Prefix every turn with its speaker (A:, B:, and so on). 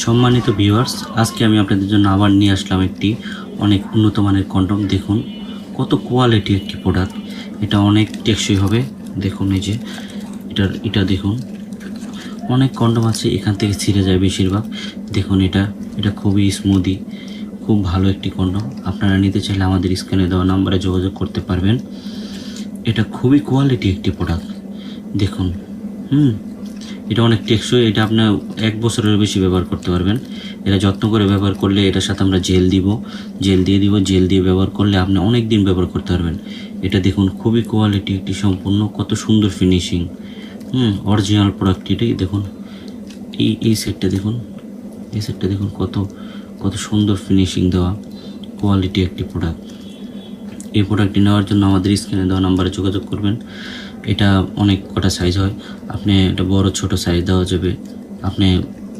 A: সম্মানিত ভিউয়ার্স আজকে আমি আপনাদের জন্য আবার নিয়ে আসলাম একটি অনেক উন্নত মানের কন্ডম দেখুন, কত কোয়ালিটি একটি প্রোডাক্ট এটা অনেক টেকসই হবে। দেখুন এই যে, এটার, এটা দেখুন। অনেক কন্ডম আছে, এখান থেকে ছিঁড়ে যায় বেশিরভাগ। দেখুন এটা এটা খুবই স্মুদি খুব ভালো একটি কন্ডম আপনারা নিতে চাইলে আমাদের স্ক্রিনে দেওয়া নাম্বারে যোগাযোগ করতে পারবেন। এটা খুবই কোয়ালিটি একটি প্রোডাক্ট দেখুন, হুম। এটা অনেক টেকসই, এটা আপনার এক বছরের বেশি ব্যবহার করতে পারবেন। এটা যত্ন করে ব্যবহার করলে এটার সাথে আমরা জেল দিব, জেল দিয়ে দিব, জেল দিয়ে ব্যবহার করলে আপনি অনেক দিন ব্যবহার করতে পারবেন। এটা দেখুন, খুবই কোয়ালিটি একটি সম্পূর্ণ, কত সুন্দর ফিনিশিং হুম অরিজিনাল প্রোডাক্ট এটাই দেখুন। এই এই সেটটা দেখুন, এই সেটটা দেখুন, কত কত সুন্দর ফিনিশিং দেওয়া। কোয়ালিটি একটি প্রোডাক্ট এই প্রোডাক্টটি নেওয়ার জন্য আমাদের স্ক্রিনে দেওয়া নাম্বারে যোগাযোগ করবেন। এটা অনেক কটা সাইজ হয়। আপনি এটা বড় ছোট সাইজ দেওয়া যাবে। আপনি